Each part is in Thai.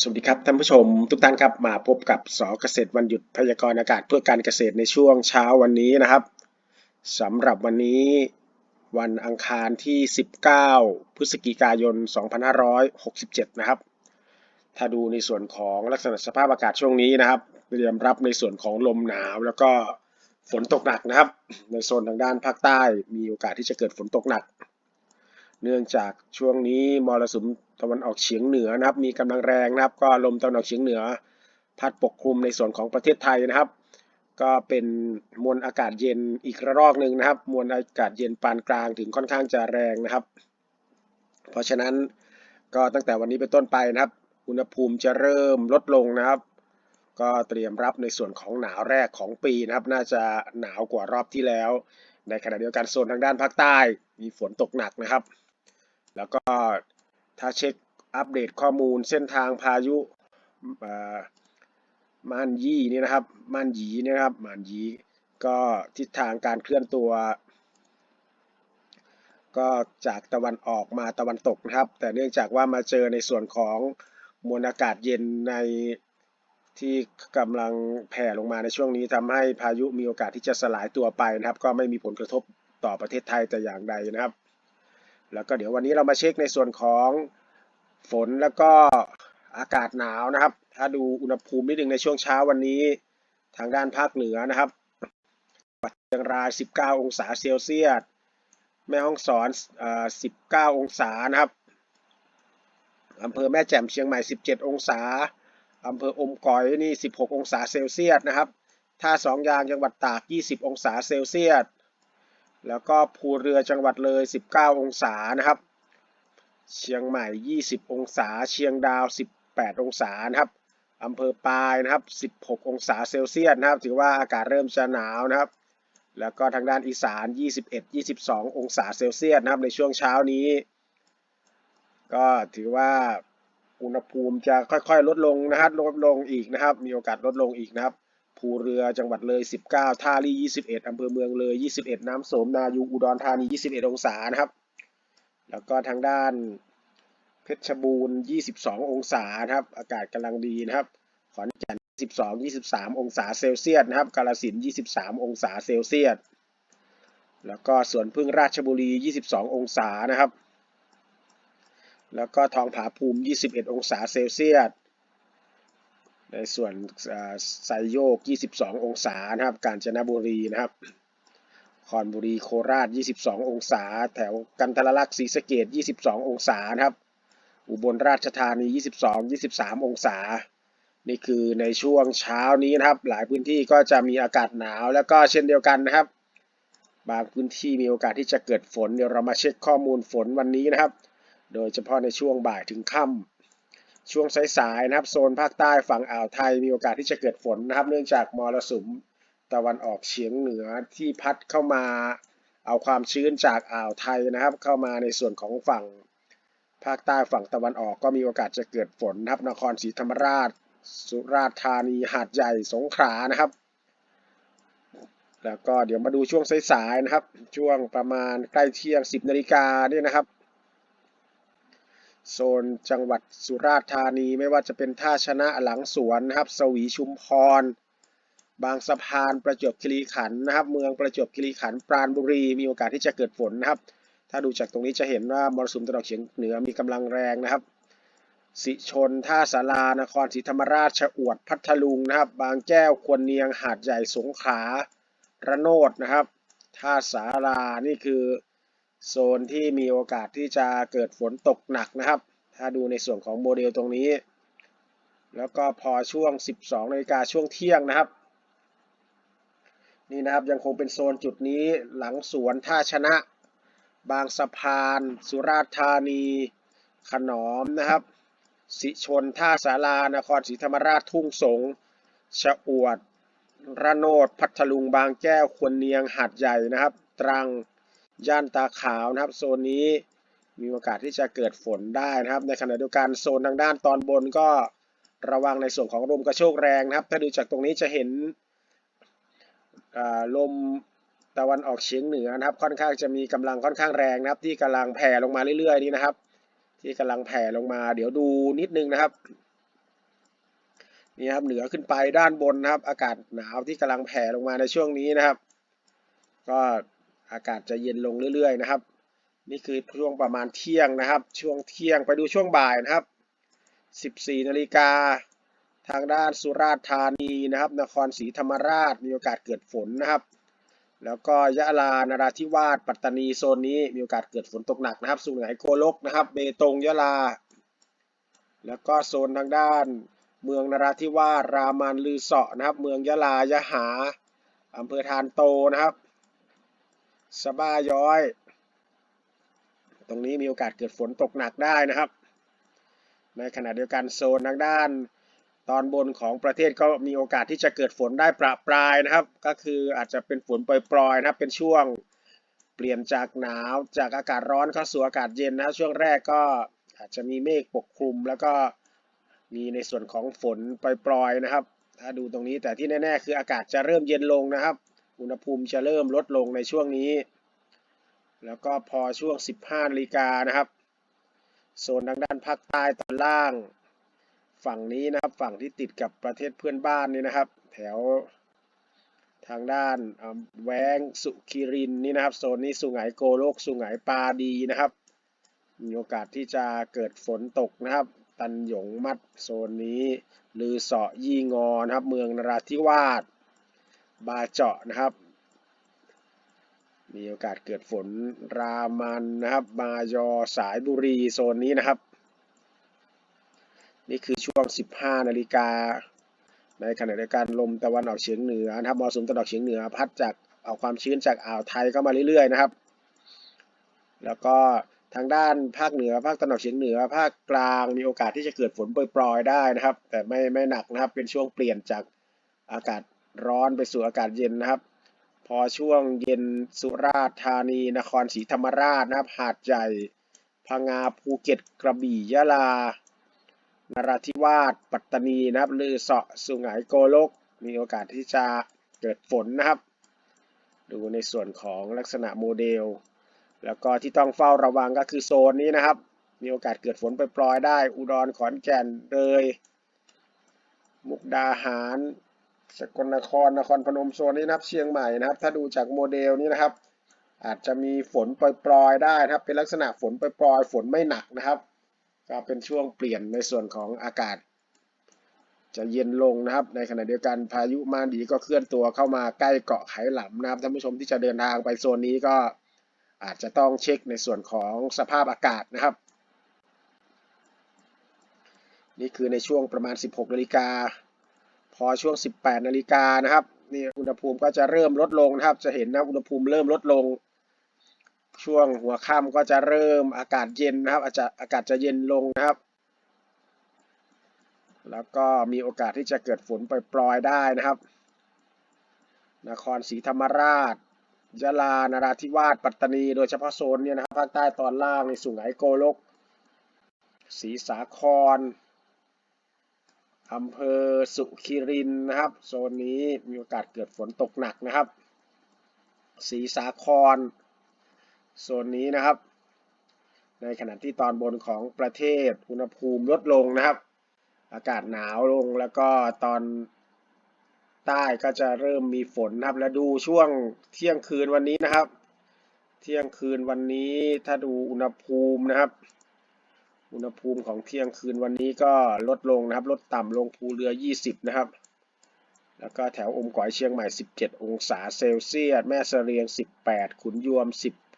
สวัสดีครับท่านผู้ชมทุกท่านครับมาพบกับสอเกษตรวันหยุดพยากรณ์อากาศเพื่อการเกษตรในช่วงเช้าวันนี้นะครับสำหรับวันนี้วันอังคารที่ 19 พฤศจิกายน 2567 นะครับ ถ้าดูในส่วนของลักษณะสภาพอากาศช่วงนี้นะครับ เตรียมรับในส่วนของลมหนาวแล้วก็ฝนตกหนักนะครับ ในโซนทางด้านภาคใต้มีโอกาสที่จะเกิดฝนตกหนัก เนื่องจากช่วงนี้มรสุมตะวันออกเฉียงเหนือนะครับ มีกำลังแรงนะครับ ก็ลมตะวันออกเฉียงเหนือ พัดปกคลุมในส่วนของประเทศไทยนะครับ ก็เป็นมวลอากาศเย็นอีกระลอกหนึ่งนะครับ มวลอากาศเย็นปานกลางถึงค่อนข้างจะแรงนะครับ เพราะฉะนั้นก็ตั้งแต่วันนี้เป็นต้นไปนะครับ อุณหภูมิจะเริ่มลดลงนะครับ ก็เตรียมรับในส่วนของหนาวแรกของปีนะครับ น่าจะหนาวกว่ารอบที่แล้ว ในขณะเดียวกันโซนทางด้านภาคใต้มีฝนตกหนักนะครับ แล้วก็ถ้าเช็คอัปเดตข้อมูลเส้นทางพายุม่านยี่นี่นะครับม่านยีนี่นะครับม่านยีก็ทิศทางการเคลื่อนตัว ก็จากตะวันออกมาตะวันตกนะครับ แต่เนื่องจากว่ามาเจอในส่วนของมวลอากาศเย็นในที่กำลังแผ่ลงมาในช่วงนี้ทำให้พายุมีโอกาสที่จะสลายตัวไปนะครับ ก็ไม่มีผลกระทบต่อประเทศไทยแต่อย่างใดนะครับ แล้วก็เดี๋ยววันนี้เรามาเช็คในส่วนของฝนแล้วก็อากาศหนาวนะครับ ถ้าดูอุณหภูมินิดหนึ่งในช่วงเช้าวันนี้ทางด้านภาคเหนือนะครับปัตเชียงราย 19 องศาเซลเซียส แม่ฮ่องสอน 19 องศานะครับอำเภอแม่แจ่มเชียงใหม่ 17 องศาอำเภออมก๋อยนี่ 16 องศาเซลเซียสนะครับ ท่าสองยางจังหวัดตาก 20 องศาเซลเซียส แล้วก็ภูเรือจังหวัดเลย 19 องศานะครับ เชียงใหม่ 20 องศา เชียงดาว 18 องศานะครับอำเภอปายนะครับ 16 องศาเซลเซียสนะครับ ถือว่าอากาศเริ่มจะหนาวนะครับ แล้วก็ทางด้านอีสาน 21 22 องศาเซลเซียสนะครับ ในช่วงเช้านี้ ก็ถือว่าอุณหภูมิจะค่อยๆ ลดลงนะครับ ลดลงอีกนะครับ มีโอกาสลดลงอีกนะครับ ภูเรือจังหวัดเลย 19 ท่าลี่ 21 อำเภอเมืองเลย 21 น้ำโสมนายูอุดรธานี 21 องศานะครับ แล้วก็ทางด้านเพชรบูรณ์ 22 องศานะครับ อากาศกำลังดีนะครับ ขอนแก่น 12 23 องศาเซลเซียสนะครับ กาลสิน 23 องศาเซลเซียส แล้วก็สวนพึ่งราชบุรี 22 องศานะครับ แล้วก็ทองผาภูมิ 21 องศาเซลเซียส ในส่วนไซโยก 22 องศานะครับ กาญจนบุรีนะครับ คอนบุรีโคราช 22 องศา แถวกันทรลักษณ์ศรีสะเกด22 องศานะครับ อุบลราชธานี 22 23 องศา นี่คือในช่วงเช้านี้นะครับ หลายพื้นที่ก็จะมีอากาศหนาว แล้วก็เช่นเดียวกันนะครับ บางพื้นที่มีโอกาสที่จะเกิดฝน เดี๋ยวเรามาเช็คข้อมูลฝนวันนี้นะครับ โดยเฉพาะในช่วงบ่ายถึงค่ำ ช่วงสายๆนะครับ โซนภาคใต้ฝั่งอ่าวไทยมีโอกาสที่จะเกิดฝนนะครับ เนื่องจากมรสุมตะวันออกเฉียงเหนือที่พัดเข้ามาเอาความชื้นจากอ่าวไทยนะครับ เข้ามาในส่วนของฝั่งภาคใต้ฝั่งตะวันออกก็มีโอกาสจะเกิดฝนนะครับ นครศรีธรรมราช สุราษฎร์ธานีหาดใหญ่สงขลานะครับ แล้วก็เดี๋ยวมาดูช่วงสายๆนะครับ ช่วงประมาณใกล้เที่ยง 10นาฬิกาเนี่ยนะครับ โซนจังหวัดสุราษฎร์ธานีไม่ว่าจะเป็นท่าชนะหลังสวนนะครับ สวีชุมพร บางสะพานประจวบคีรีขันธ์นะครับ เมืองประจวบคีรีขันธ์ปราณบุรีมีโอกาสที่จะเกิดฝนนะครับ ถ้าดูจากตรงนี้จะเห็นว่ามรสุมตะวันออกเฉียงเหนือมีกำลังแรงนะครับ สิชนท่าสารานครศรีธรรมราชชะอวดพัทลุงนะครับ บางแก้วควรเนียงหาดใหญ่สงขลาระโนดนะครับ ท่าสารานี่คือ โซนที่มีโอกาสที่จะเกิดฝนตกหนักนะครับ ถ้าดูในส่วนของโมเดลตรงนี้ แล้วก็พอช่วง 12นาฬิกาช่วงเที่ยงนะครับ นี่นะครับยังคงเป็นโซนจุดนี้หลังสวนท่าชนะ บางสะพาน สุราษฎร์ธานี ขนอมนะครับ สิชนท่าสารานครศรีธรรมราชทุ่งสงชะอวดระโนดพัทลุงบางแก้วควรเนียงหาดใหญ่นะครับ ตรัง ย่านตาขาวนะครับ โซนนี้มีโอกาสที่จะเกิดฝนได้นะครับ ในขณะเดียวกันโซนทางด้านตอนบนก็ระวังในส่วนของลมกระโชกแรงนะครับ ถ้าดูจากตรงนี้จะเห็นลมตะวันออกเฉียงเหนือนะครับ ค่อนข้างจะมีกำลังค่อนข้างแรงนะครับ ที่กำลังแผ่ลงมาเรื่อย ๆ นี้นะครับ ที่กำลังแผ่ลงมา เดี๋ยวดูนิดนึงนะครับนี่ครับเหนือขึ้นไปด้านบนนะครับ อากาศหนาวที่กำลังแผ่ลงมาในช่วงนี้นะครับ ก็ อากาศจะเย็นลงเรื่อยๆนะครับ นี่คือช่วงประมาณเที่ยงนะครับ ช่วงเที่ยงไปดูช่วงบ่ายนะครับ 14นาฬิกาทางด้านสุราษฎร์ธานีนะครับ นครศรีธรรมราชมีโอกาสเกิดฝนนะครับ แล้วก็ยะลานราธิวาสปัตตานีโซนนี้มีโอกาสเกิดฝนตกหนักนะครับสุไหงโกลกนะครับเบตงยะลา แล้วก็โซนทางด้าน เมืองนราธิวาสรามันลือเสาะนะครับ เมืองยะลายะหาอำเภอทานโตนะครับ สบาย้อย ตรงนี้มีโอกาสเกิดฝนตกหนักได้นะครับ ในขณะเดียวกันโซนทางด้านตอนบนของประเทศก็มีโอกาสที่จะเกิดฝนได้ประปรายนะครับ ก็คืออาจจะเป็นฝนปล่อยๆนะครับเป็นช่วงเปลี่ยนจากหนาวจากอากาศร้อนเข้าสู่อากาศเย็นนะช่วงแรกก็อาจจะมีเมฆปกคลุม แล้วก็มีในส่วนของฝนปล่อยๆนะครับ ถ้าดูตรงนี้แต่ที่แน่ๆคืออากาศจะเริ่มเย็นลงนะครับ อุณหภูมิจะเริ่มลดลงในช่วงนี้ แล้วก็พอช่วง 15นาฬิกานะครับ โซนทางด้านภาคใต้ตอนล่าง ฝั่งนี้นะครับ ฝั่งที่ติดกับประเทศเพื่อนบ้านนี่นะครับ แถวทางด้านแวงสุขีรินนี่นะครับโซนนี้สุไหงโกโลกสุไหงปาดีนะครับ มีโอกาสที่จะเกิดฝนตกนะครับ ตันหยงมัดโซนนี้ลือเสาะยี่งอนะครับ เมืองนราธิวาส บาเจาะนะครับ มีโอกาสเกิดฝนรามันนะครับมายอสายบุรีโซนนี้นะครับ นี่คือช่วง 15 นาฬิกา ในขณะเดียวกันลมตะวันออกเฉียงเหนือนะครับมรสุมตะวันออกเฉียงเหนือพัดจากเอาความชื้นจากอ่าวไทยเข้ามาเรื่อยๆนะครับ แล้วก็ทางด้านภาคเหนือภาคตะวันออกเฉียงเหนือ ภาคกลางมีโอกาสที่จะเกิดฝนโปรยๆได้นะครับ แต่ไม่ไม่หนักนะครับเป็นช่วงเปลี่ยนจากอากาศ ร้อนไปสู่อากาศเย็นนะครับ พอช่วงเย็นสุราษฎร์ธานีนครศรีธรรมราชนะครับหาดใหญ่พังงาภูเก็ตกระบี่ยะลานราธิวาสปัตตานีนะครับลือเสาะสุไหงโกลก มีโอกาสที่จะเกิดฝนนะครับ ดูในส่วนของลักษณะโมเดล แล้วก็ที่ต้องเฝ้าระวังก็คือโซนนี้นะครับ มีโอกาสเกิดฝนไปปลอยได้ อุดรขอนแก่นเลย มุกดาหาร สกลนครนครพนมโซนนี้นะครับ เชียงใหม่นะครับ ถ้าดูจากโมเดลนี้นะครับ อาจจะมีฝนปล่อยๆได้นะครับ เป็นลักษณะฝนปล่อยๆฝนไม่หนักนะครับ ก็เป็นช่วงเปลี่ยนในส่วนของอากาศ จะเย็นลงนะครับ ในขณะเดียวกันพายุมาดีก็เคลื่อนตัวเข้ามาใกล้เกาะไหหลำนะครับท่านผู้ชมที่จะเดินทางไปโซนนี้ก็อาจจะต้องเช็คในส่วนของสภาพอากาศนะครับ นี่คือในช่วงประมาณ 16นาฬิกา พอช่วง 18 นาฬิกานะครับนี่อุณหภูมิก็จะเริ่มลดลงนะครับ จะเห็นนะอุณหภูมิเริ่มลดลง ช่วงหัวค่ำก็จะเริ่มอากาศเย็นนะครับ อาจจะอากาศจะเย็นลงนะครับ แล้วก็มีโอกาสที่จะเกิดฝนปล่อยๆได้นะครับ นครศรีธรรมราชยะลา นราธิวาส ปัตตานี โดยเฉพาะโซนเนี่ยนะครับ ภาคใต้ตอนล่างในสุไหงโกลก ศรีสาคร อำเภอสุขีรินนะครับ โซนนี้มีโอกาสเกิดฝนตกหนักนะครับศรีสาคร โซนนี้นะครับ ในขณะที่ตอนบนของประเทศอุณหภูมิลดลงนะครับ อากาศหนาวลงแล้วก็ตอนใต้ก็จะเริ่มมีฝนนะครับ และดูช่วงเที่ยงคืนวันนี้นะครับ เที่ยงคืนวันนี้ถ้าดูอุณหภูมินะครับ อุณหภูมิของเที่ยงคืนวันนี้ก็ลดลงนะครับ ลดต่ำลงภูเรือ 20 นะครับ แล้วก็แถวอมก๋อยเชียงใหม่ 17 องศาเซลเซียส แม่เสรียง 18 ขุนยวม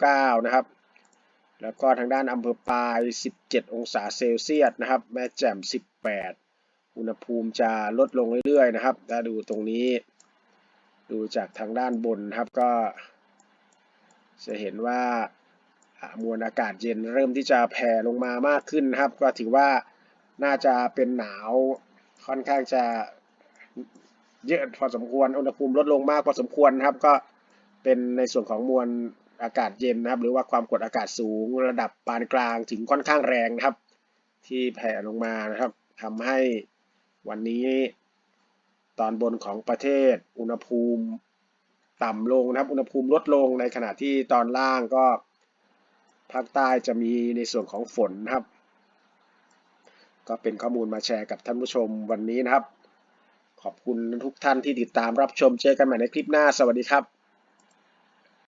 19 นะครับ แล้วก็ทางด้านอำเภอปาย 17 องศาเซลเซียสนะครับ แม่แจ่ม 18 อุณหภูมิจะลดลงเรื่อยๆนะครับ ถ้าดูตรงนี้ ดูจากทางด้านบนครับก็จะเห็นว่า มวลอากาศเย็นเริ่มที่จะแผ่ลงมามากขึ้นนะครับ ก็ถือว่าน่าจะเป็นหนาวค่อนข้างจะเยอะพอสมควรอุณหภูมิลดลงมากพอสมควรนะครับ ก็เป็นในส่วนของมวลอากาศเย็นนะครับ หรือว่าความกดอากาศสูงระดับปานกลางถึงค่อนข้างแรงนะครับ ที่แผ่ลงมานะครับทำให้วันนี้ตอนบนของประเทศอุณหภูมิต่ำลงนะครับ อุณหภูมิลดลงในขณะที่ตอนล่างก็ ภาคใต้จะมีในส่วนของฝนนะครับ ก็เป็นข้อมูลมาแชร์กับท่านผู้ชมวันนี้นะครับ ขอบคุณทุกท่านที่ติดตามรับชมเจอกันใหม่ในคลิปหน้า สวัสดีครับ